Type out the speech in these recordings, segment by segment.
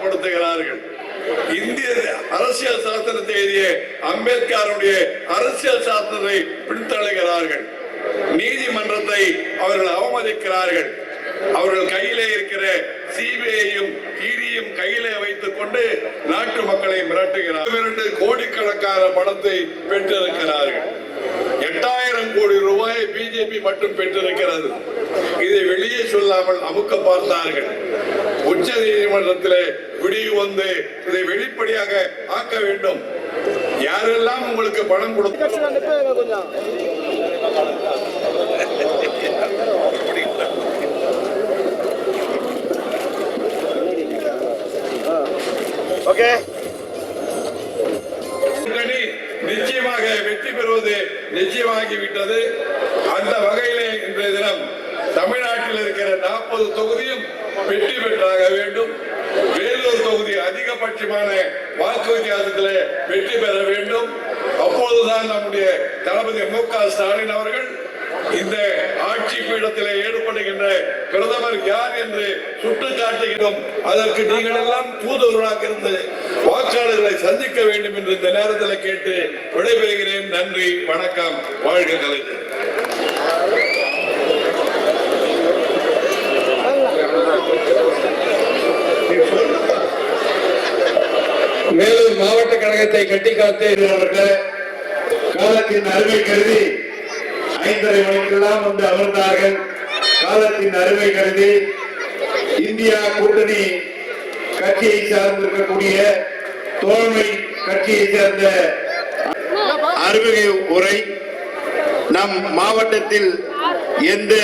அவமானப்படுத்துகிறார்கள் இந்திய அரசியல் சாஸ்திரத்தை எழுதிய அம்பேத்கருடைய அரசியல் சாஸ்திரத்தை பின்தள்ளுகிறார்கள் நீதிமன்றத்தை அவர்கள் அவமதிக்கிறார்கள். அவர்கள் கையிலே இருக்கிற சிபிஐயும் இடியும் கையிலே வைத்துக் கொண்டு நாட்டு மக்களை மிரட்டுகிறார் இரண்டு கோடிக்கணக்கான பணத்தை பெற்றிருக்கிறார்கள். எட்டாயிரம் கோடி ரூபாயை பிஜேபி மட்டும் பெற்றிருக்கிறது. இதை வெளியே சொல்லாமல் அமுக்க பார்த்தார்கள். உச்ச நீதிமன்றத்திலே விடிவு வந்து இதை வெளிப்படையாக ஆக்க வேண்டும். யாரெல்லாம் உங்களுக்கு பணம் கொடுத்து ஓகே. கூட்டணி நிச்சயமாக வெற்றி பெறுவது நிச்சயமாகிவிட்டது. அந்த வகையிலே இன்றைய தினம் தமிழ்நாட்டில் இருக்கிற நாற்பது தொகுதியும் வெற்றி பெற்றாக வேண்டும். வேலூர் தொகுதி அதிகபட்சமான வாக்கு வித்தியாசத்திலே வெற்றி பெற வேண்டும். அப்போதுதான் நம்முடைய தளபதி மு க ஸ்டாலின் அவர்கள் இந்த ஆட்சி பீடத்திலே ஈடுபடுகின்ற பிரதமர் யார் என்று சுட்டிக்காட்டுகிறோம் அதற்கு நீங்கள் எல்லாம் தூதுவர்களாக இருந்து வாக்காளர்களை சந்திக்க வேண்டும் என்று இந்த நேரத்தில் கேட்டு விடைபெறுகிறேன். நன்றி வணக்கம். வாழ்க கலைஞர். கழகத்தை கட்டி காத்து காலத்தின் அருமை கருதி ஐந்தரை மணிக்கெல்லாம் வந்து அமர்ந்தார்கள். காலத்தின் அருமை கருதி இந்தியா கூட்டணி கட்சியை சார்ந்திருக்கக்கூடிய தோழமை கட்சியை சேர்ந்த அறிமுக உரை நம் மாவட்டத்தில் எந்த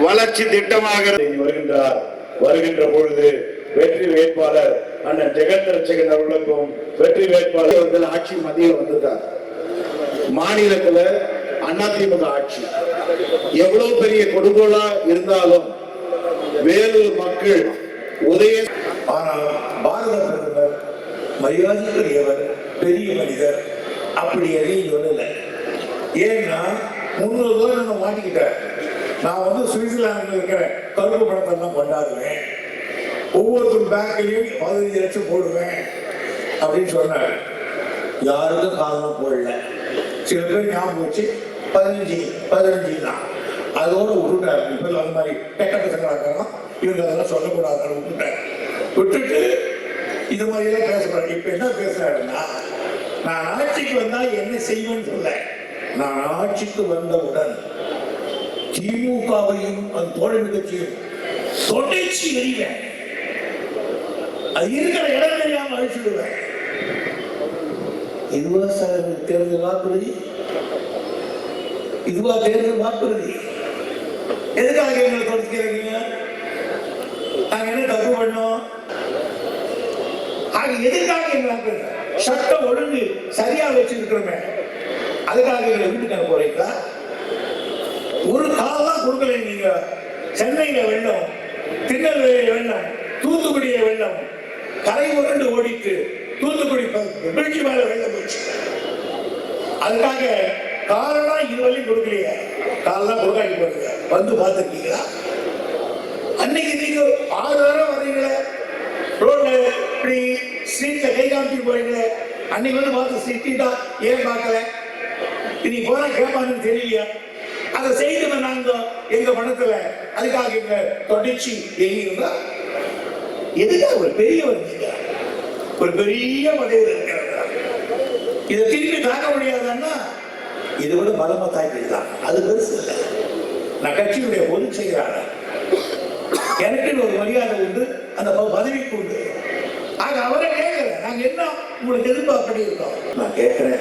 வளர்ச்சி திட்டமாக வருகின்றார் வருகின்ற பொழுது வெற்றி வேட்பாளர் அண்ணன் ஜெகத் ரட்சகன் அவர்களுக்கும் வெற்றி வேட்பாளர் ஆட்சி மதியம் வந்திருக்காங்க மாநிலத்துல அதிமுக ஆட்சி. எவ்வளவு பெரிய கொடுங்கோலா இருந்தாலும் வேலூர் மக்கள் உதய ஆனால் பாரத பிரதமர் மரியாதைக்குரியவர் பெரிய மனிதர். அப்படி எதையும் சொல்லலை. ஏன்னா முன்னூறு ரூபாய் நான் மாட்டிக்கிட்டேன் நான் வந்து சுவிட்சர்லாந்து இருக்கிற கருப்பு பணத்தை எல்லாம் கொண்டாடுவேன். ஒவ்வொருத்தரும் பேங்க்லையும் பதினஞ்சு லட்சம் போடுவேன் அப்படின்னு சொன்னார். யாருக்கும் காதலாம் போடல. சில பேர் ஞாபகம் வச்சு பதினஞ்சு பதினஞ்சு தான் அதோட விட்டுட்டார் இப்போ அந்த மாதிரி கெட்ட பசங்களாக இருக்கலாம் இவங்க அதெல்லாம் சொல்லக்கூடாதுன்னு விட்டுட்டார் விட்டுட்டு இது மாதிரியெல்லாம் பேசக்கூடாது. இப்போ என்ன பேசுறாருன்னா நான் ஆட்சிக்கு வந்தால் என்ன செய்வேன்னு சொல்ல. நான் ஆட்சிக்கு வந்தவுடன் திமுகவையும் அந்த தோழமை கட்சியும் தொடர்ச்சி எறிவேன். அது இருக்கிற இடம் தெரியாம அழிச்சுடுவேன். இதுவா சார் தேர்தல் வாக்குறுதி? இதுவா தேர்தல் வாக்குறுதி? எதுக்காக எங்களை தொடுக்கிறீங்க நாங்க என்ன தப்பு பண்ணோம்? ஆக எதுக்காக எங்களுக்கு சட்டம் ஒழுங்கு சரியா வச்சிருக்கிறோமே அதுக்காக எங்களை வீட்டுக்கு போறீங்களா? ஒரு கால் காலம் கொடுக்கல நீங்க. சென்னையில வெள்ளம் திருநெல்வேலியில வெள்ளம் தூத்துக்குடியில வெள்ளம். கரை உருண்டு ஓடிட்டு தூத்துக்குடி வீழ்ச்சி மேல வெள்ளம் போச்சு. அதுக்காக காரணம் இதுவரையும் கொடுக்கலையே. காலெல்லாம் கொடுக்காட்டி போடுங்க வந்து பார்த்துருக்கீங்களா? அன்னைக்கு நீங்க ஆறு வாரம் வர்றீங்களே. ரோடு இப்படி ஸ்ட்ரீட்ல கை காமிச்சு போறீங்களே. அன்னைக்கு வந்து பார்த்து சிட்டிட்டா ஏன் பார்க்கல? இனி போனா கேட்பான்னு தெரியலையா? அதை செய்து நாங்க எங்க பணத்துல. அதுக்காக எங்க தொடர்ச்சி எங்கிருந்தா எதுக்காக ஒரு பெரியவர் ஒரு பெரிய மனிதர் இருக்கிறார் இதை திரும்பி தாக்க முடியாதுன்னா இதை விட பலமா தான் அது பெருசு இல்லை. நான் கட்சியுடைய பொதுச் செயலாளர். எனக்குன்னு ஒரு மரியாதை உண்டு அந்த பதவிக்கு உண்டு. ஆக அவரை கேட்கிறேன். நாங்க என்ன உங்களுக்கு எதிர்பார்ப்படி இருக்கோம் நான் கேட்கிறேன்.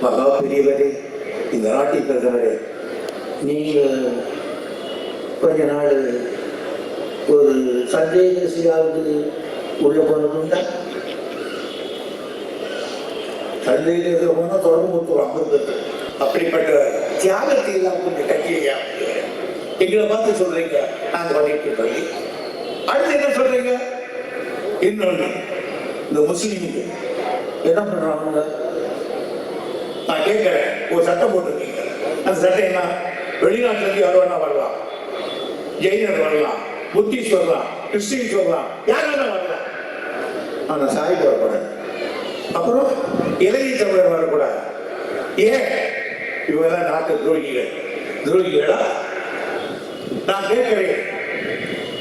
மகா பெரியவரே இந்த நாட்டின் பிரதமரே நீங்க கொஞ்ச நாள் ஒரு சந்தேக சிலாவுக்கு உள்ள போனதுண்டா? சந்தேக போனால் தொடர்பு கொடுத்துருவாங்க அமிர்தத்தை. அப்படிப்பட்ட தியாகத்தை எல்லாம் கொஞ்சம் கட்டியா? எங்களை பார்த்து சொல்றீங்க நாங்க பண்ணிட்டு பண்ணி அடுத்து என்ன சொல்றீங்க? இன்னொன்னு இந்த முஸ்லீமுக்கு என்ன பண்றாங்க நான் கேட்கிறேன் ஒரு சட்டம் போட்டிருக்கீங்க. அந்த சட்டம் என்ன? வெளிநாட்டுல இருந்து யார் வேணா வரலாம்? ஜெயினர் வரலாம். புத்திஸ்ட் வரலாம் கிறிஸ்டின்ஸ் வரலாம் யார் வேணா வரலாம் ஆனா சாய்க்கு வரக்கூடாது. அப்புறம் இலங்கை தமிழர் வரக்கூடாது. ஏன்? இவங்கெல்லாம் நாட்டு துரோகிகள். துரோகிகளா? நான் கேட்கிறேன்.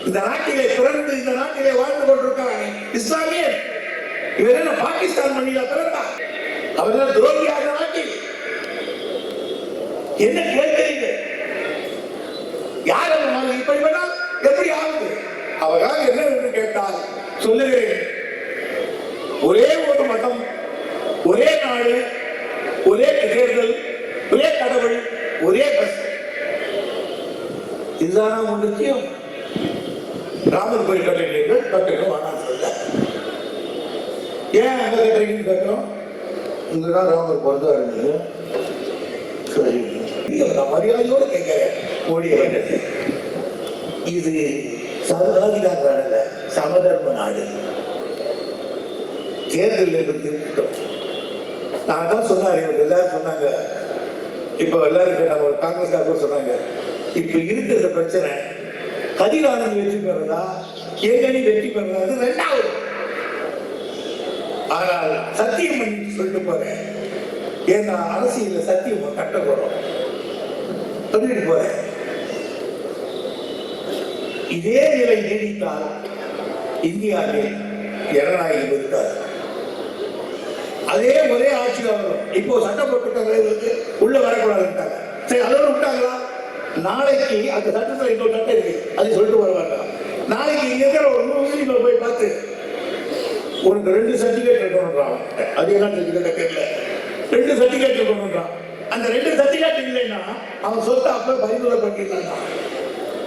இந்த நாட்டிலே பிறந்து இந்த நாட்டிலே வாழ்ந்து கொண்டிருக்கிறாங்க இஸ்லாமியர் இவர் என்ன பாகிஸ்தான் மண்ணில பிறந்தா அவர் துரோகியாக நாட்டில்? என்ன கேள்வி யார் அந்த மாதிரி இப்படி பண்ணால் எப்படி ஆகுது அவரால் என்ன என்று கேட்டால் சொல்லுகிறேன். ஒரே ஒரு மதம் ஒரே நாடு ஒரே தேர்தல் ஒரே கடவுள் ஒரே பஸ் இதுதான் உங்க முக்கியம் ராமர் கோயில் கட்டுறீர்கள் கட்டணும் ஆனால் சொல்ல. ஏன் அங்க கட்டுறீங்கன்னு கேட்கிறோம் இங்கதான் ராமர் பிறந்தாரு நீங்க சரி. மரியாதையோடு கேட்கிறேன். மோடி இது சர்வாதிகார நாடு சமதர்ம நாடு. தேர்தல் இருந்து நான் தான் சொன்னார் எல்லாரும் சொன்னாங்க. இப்போ எல்லாரும் நம்ம காங்கிரஸ்காரர்கள் சொன்னாங்க. இப்ப இருக்கிற பிரச்சனை கதிரானந்த் வெற்றி பெறதா ஏகனி வெற்றி பெறதா ரெண்டாவது. ஆனால் சத்தியம் பண்ணி சொல்லிட்டு போறேன். ஏன்னா அரசியல்ல சத்தியம் கட்ட போறோம். சொல்லிட்டு போறேன். இதே நிலை நீடித்தால் இந்தியாவில் ஜனநாயகம் இருக்காது அதே ஒரே ஆட்சியில் வரும் இப்போ சட்ட போட்டுட்டாங்க உள்ள வரக்கூடாதுட்டாங்க சரி அதோட விட்டாங்களா? நாளைக்கு அந்த சட்டத்தில் இன்னொரு சட்டம் இருக்கு. அதை சொல்லிட்டு வருவாங்க நாளைக்கு இருக்கிற ஒரு நூறு போய் பார்த்து உனக்கு ரெண்டு சர்டிஃபிகேட் இருக்கணுன்றான் அது என்ன சர்டிஃபிகேட் தெரியல ரெண்டு சர்டிஃபிகேட் இருக்கணும்ன்றான் அந்த ரெண்டு சர்டிஃபிகேட் இல்லைன்னா அவன் சொத்தை அப்ப பரிந்துரை பண்ணிடலாம்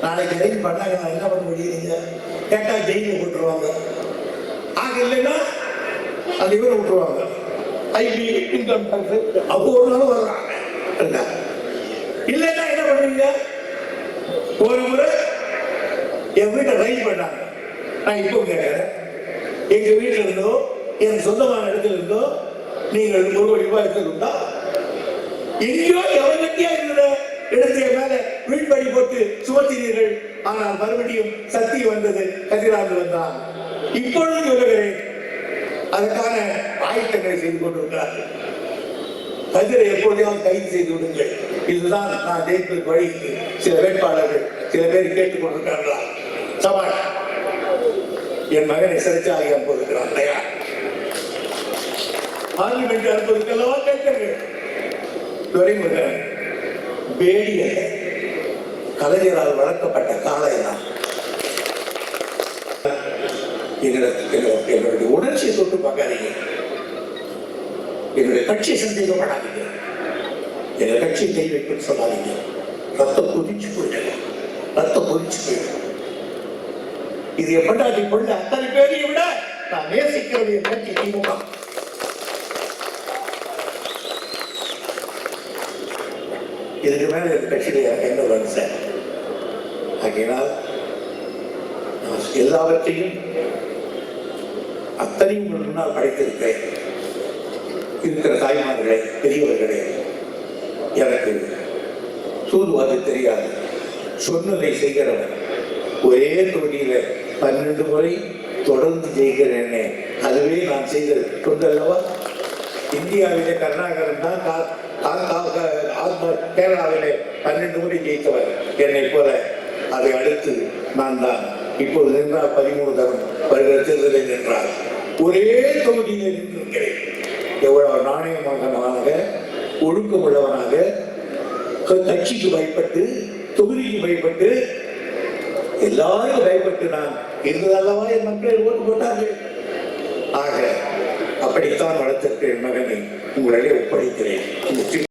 நாளைக்கு ரைட் பண்ணாங்க நான் என்ன பண்ண முடியுங்க கேட்டா ஜெயிலில் போட்டுருவாங்க ஆக இல்லைன்னா அது இவரை விட்டுருவாங்க ஐபி இன்கம் டாக்ஸ் அப்போ ஒரு நாள் வர்றாங்க என்ன? இல்லைன்னா என்ன பண்ணுவீங்க? ஒரு முறை என் வீட்டை ரைட் பண்ணாங்க. நான் இப்போ கேட்கிறேன் எங்க வீட்டில் இருந்தோ என் சொந்தமான இடத்துல இருந்தோ நீங்கள் ஒரு கோடி ரூபாய் எடுத்துருந்தா எங்கேயோ எவர்கிட்டயா இருந்த இடத்தை மேல வீண்படி போட்டு சுமத்தினீர்கள். ஆனால் மறுபடியும் சக்தி வந்தது கதிராந்து வந்தான். இப்பொழுது சொல்லுகிறேன் அதற்கான ஆயத்தங்களை செய்து கொண்டிருக்கிறார்கள். கதிரை எப்பொழுதையாவது கைது செய்து விடுங்கள். இதுதான் நான் ஜெயிப்பதற்கு வழிக்கு சில வேட்பாளர்கள் சில பேர் கேட்டுக் கொண்டிருக்கிறார்களா? சவால். என் மகனை சிறைச்சாலை அனுப்புவதற்கிறான் தயார். பார்லிமெண்ட் அனுப்புவதற்கெல்லாம் கேட்கிறேன் துரைமுருகன் பேடிய கலைஞரால் வளர்க்கப்பட்ட காலை என்னுடைய உணர்ச்சியை தொட்டு பார்க்காதீங்க. என்னுடைய கட்சி சந்தேகப்படாதீங்க. எங்க கட்சி கை சொல்லாதீங்க. ரத்தம் கொதிச்சு போயிட்டேன். ரத்தம் கொதிச்சு போயிட்டேன். இது எப்படாட்டி பொண்ணு அத்தனை பேரையும் விட நான் நேசிக்கிறது என் கட்சி திமுக. இதுக்கு மேல இந்த கட்சியில என்ன வருது சார் ஆகையினால் எல்லாவற்றையும் அத்தனையும் உங்கள் முன்னால் படைத்திருக்கிறேன். இருக்கிற தாய்மார்களே பெரியவர்களே எனக்கு சூதுவாது தெரியாது. சொன்னதை செய்கிறவன் ஒரே தொழில பன்னெண்டு முறை தொடர்ந்து செய்கிறேனே அதுவே நான் செய்த தொண்டல்லவா இந்தியாவிலே கர்நாடகன் தான் கா- கேரளாவிலே பன்னெண்டு முறை ஜெயித்தவர். என்னை போல அதை அடுத்து நான் தான். இப்போது நின்றா பதிமூணு தரம் வருகிற தேர்தலில் நின்றார். ஒரே தொகுதியில் நின்றிருக்கிறேன். எவ்வளவு நாணயமானவனாக ஒழுக்கம் உள்ளவனாக கட்சிக்கு பயப்பட்டு தொகுதிக்கு பயப்பட்டு எல்லாருக்கும் பயப்பட்டு நான் இருந்ததல்லவா என் மக்கள் ஓட்டு போட்டார்கள். ஆக அப்படித்தான் வளர்த்திருக்கிறேன் மகனை. உங்களிடையே ஒப்படைக்கிறேன்.